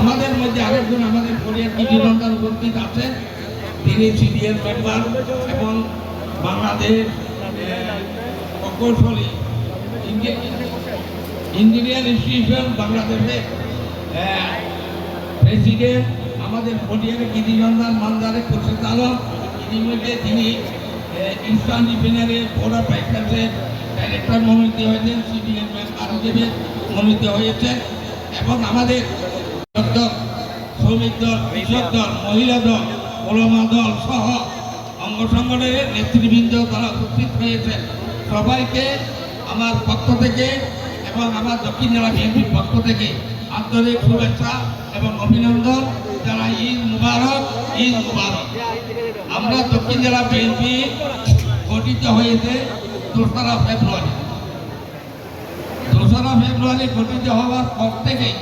আমাদের মধ্যে আরেকজন আমাদের কোরিয়ার কৃষিলন্ডার উপস্থিত আছেন তিনি সিডিএর মেম্বার এবং বাংলাদেশ প্রকৌশলী ইঞ্জিনিয়ার ইনস্টিটিউশন বাংলাদেশে প্রেসিডেন্ট আমাদের কোরিয়ার কৃষিলন্ডার মান্দারে কোষেচালক ইতিমধ্যে তিনি ইস্টার্ন রিফিনারির বড় প্রাইস ডাইরেক্টর মনোনীত হয়েছেন সিডিএর মেম্বার হিসেবে মনোনীত হয়েছেন। এবং আমাদের শ্রমিক দল, কৃষক দল, মহিলা দল, ওলমা দল সহ অঙ্গ সংগঠনের নেতৃবৃন্দ তারা উপস্থিত হয়েছেন সবাইকে আমার পক্ষ থেকে এবং আমার দক্ষিণ জেলা বিএনপির পক্ষ থেকে আন্তরিক শুভেচ্ছা এবং অভিনন্দন যারা ঈদ মুবারক ঈদ মুবারক। আমরা দক্ষিণ জেলা বিএনপি গঠিত হয়েছে দোসরা ফেব্রুয়ারি। দোসরা ফেব্রুয়ারি গঠিত হওয়ার পর থেকেই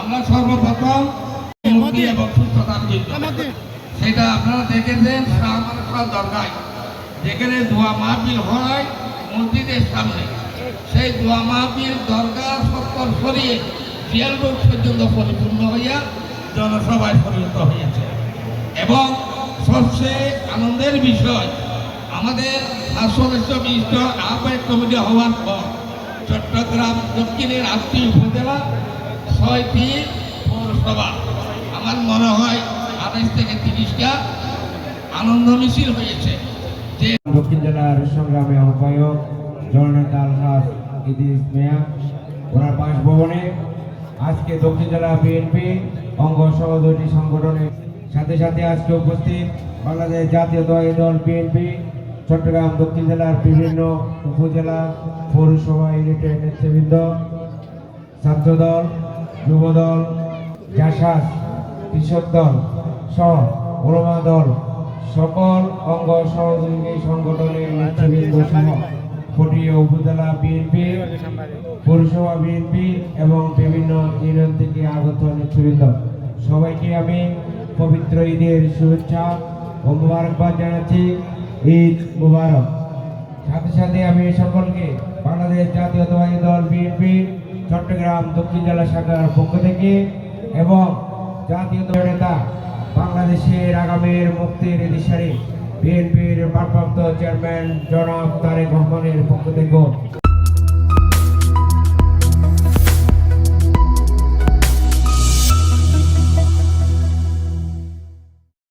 আমরা সর্বপ্রথম মুক্তি এবং সুস্থতার জন্য সেটা আপনারা দেখেছেন শাহমানসা দরগায় যেখানে দোয়া মাহফিল হয় মসজিদের সামনে। সেই দোয়া মাহফিল দরগা সত্তর সরিয়ে বিয়াল রোড পর্যন্ত পরিপূর্ণ হইয়া জনসভায় পরিণত হয়েছে এবং সবচেয়ে আনন্দের বিষয় আমাদের সদস্য বিশিষ্ট আহ্বায়ক কমিটি হওয়ার পর চট্টগ্রাম দক্ষিণের আটটি উপজেলা, ছয়টি পৌরসভা। আমার মনে হয় আঠাশ থেকে তিরিশটা আনন্দ মিছিল হয়েছে। দক্ষিণ জেলার সংগ্রামী আহ্বায়ক, জননেতা আলহাজ ইদিস মিয়া, ওনার বাসভবনে আজকে দক্ষিণ জেলা বিএনপি অঙ্গ সহ দুটি সংগঠনের সাথে সাথে আজকে উপস্থিত বাংলাদেশ জাতীয়তাবাদী দল বিএনপি চট্টগ্রাম, দক্ষিণ জেলার বিভিন্ন উপজেলা পৌরসভা ইউনিটের নেতৃবৃন্দ, ছাত্রদল, যুবদল, জাসাস, কৃষক দল সহ দল সকল অঙ্গ সহযোগী সংগঠনের নেতৃবৃন্দ সহ ফটিয়া উপজেলা বিএনপি, পৌরসভা বিএনপি এবং বিভিন্ন ইউনিয়ন থেকে আগত নেতৃবৃন্দ। সবাইকে আমি পবিত্র ঈদের শুভেচ্ছা ও মুবারকবাদ জানাচ্ছি। ঈদ মুবারক। সাথে সাথে আমি সকলকে বাংলাদেশ জাতীয়তাবাদী দল বিএনপি, চট্টগ্রাম দক্ষিণ জেলা শাখার পক্ষ থেকে এবং জাতীয় নেতা বাংলাদেশের আগামীর মুক্তির দিশারি বিএনপির ভারপ্রাপ্ত চেয়ারম্যান জনাব তারেক রহমানের পক্ষ থেকে